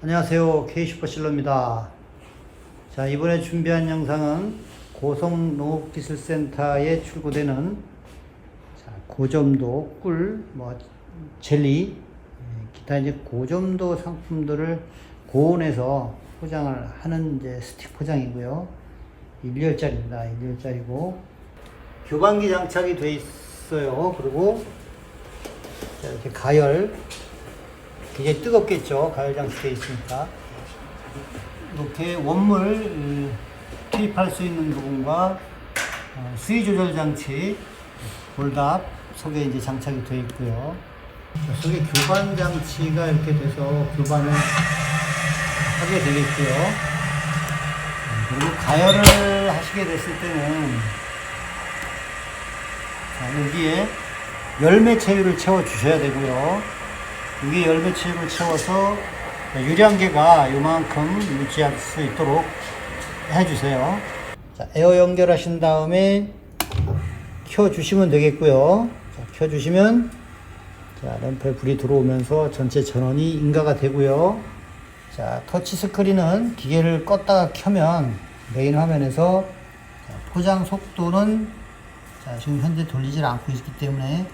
안녕하세요. K슈퍼실러입니다. 자, 이번에 준비한 영상은 고성농업기술센터에 출고되는 자, 고점도 꿀, 뭐, 젤리, 예, 기타 이제 고점도 상품들을 고온에서 포장을 하는 이제 스틱 포장이고요. 1열짜리입니다. 1열짜리고. 교반기 장착이 돼 있어요. 그리고 자, 이렇게 가열. 굉장히 뜨겁겠죠. 가열 장치되어 있으니까. 이렇게 원물 음, 투입할 수 있는 부분과 어, 수위 조절 장치 볼답 속에 이제 장착이 되어 있고요. 자, 속에 교반 장치가 이렇게 돼서 교반을 하게 되겠고요. 음, 그리고 가열을 하시게 됐을 때는 자, 여기에 열매 체유를 채워 주셔야 되고요. 여기 열매 체유를 채워서 유량계가 이만큼 유지할 수 있도록 해주세요. 자, 에어 연결하신 다음에 켜주시면 되겠고요. 자, 켜주시면 자, 램프에 불이 들어오면서 전체 전원이 인가가 되고요. 자, 터치 스크린은 기계를 껐다가 켜면 메인 화면에서 자, 포장 속도는 자, 지금 현재 돌리질 않고 있기 때문에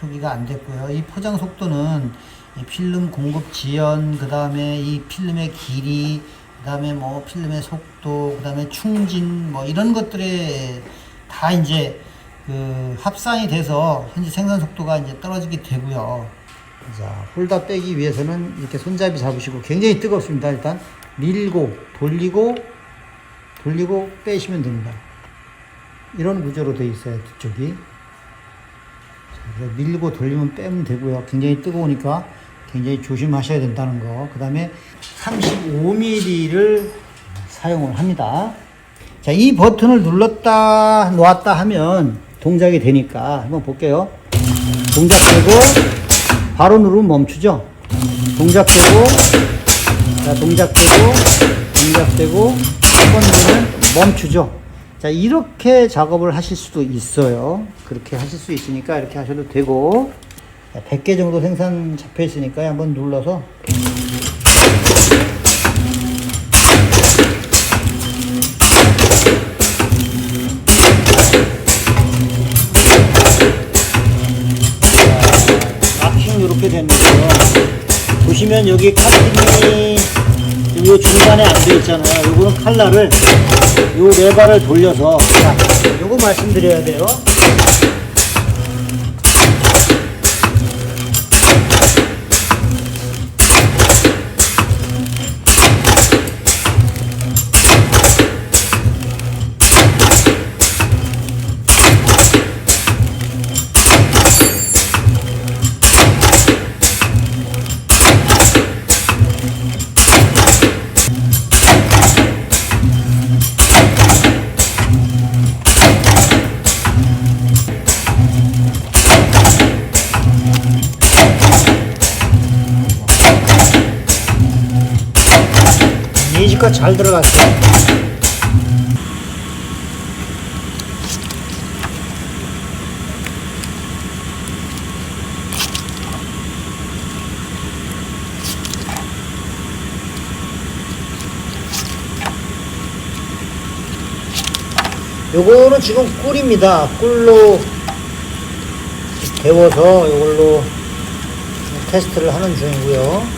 표기가 안 됐고요. 이 포장 속도는 이 필름 공급 지연, 그 다음에 이 필름의 길이, 그 다음에 뭐 필름의 속도, 그 다음에 충진, 뭐 이런 것들에 다 이제 그 합산이 돼서 현재 생산 속도가 이제 떨어지게 되고요. 자, 홀다 빼기 위해서는 이렇게 손잡이 잡으시고 굉장히 뜨겁습니다. 일단 밀고 돌리고 돌리고 빼시면 됩니다. 이런 구조로 되어 있어요. 뒤쪽이. 자, 그래서 밀고 돌리면 빼면 되고요. 굉장히 뜨거우니까 굉장히 조심하셔야 된다는 거. 그 다음에 35mm를 사용을 합니다. 자, 이 버튼을 눌렀다, 놓았다 하면 동작이 되니까 한번 볼게요. 동작되고, 바로 누르면 멈추죠? 동작되고, 자, 동작되고, 동작되고, 한 번 누르면 멈추죠? 자, 이렇게 작업을 하실 수도 있어요. 그렇게 하실 수 있으니까 이렇게 하셔도 되고, 100개 정도 생산 잡혀 있으니까 한번 눌러서. 마킹 이렇게 되는 거요. 보시면 여기 카팅이 요 중간에 안 돼 있잖아요. 요거는 칼날을 요 레바를 돌려서 자, 요거 말씀드려야 돼요. 예지껏 잘 들어갔어요. 요거는 지금 꿀입니다. 꿀로 데워서 이걸로 테스트를 하는 중이고요.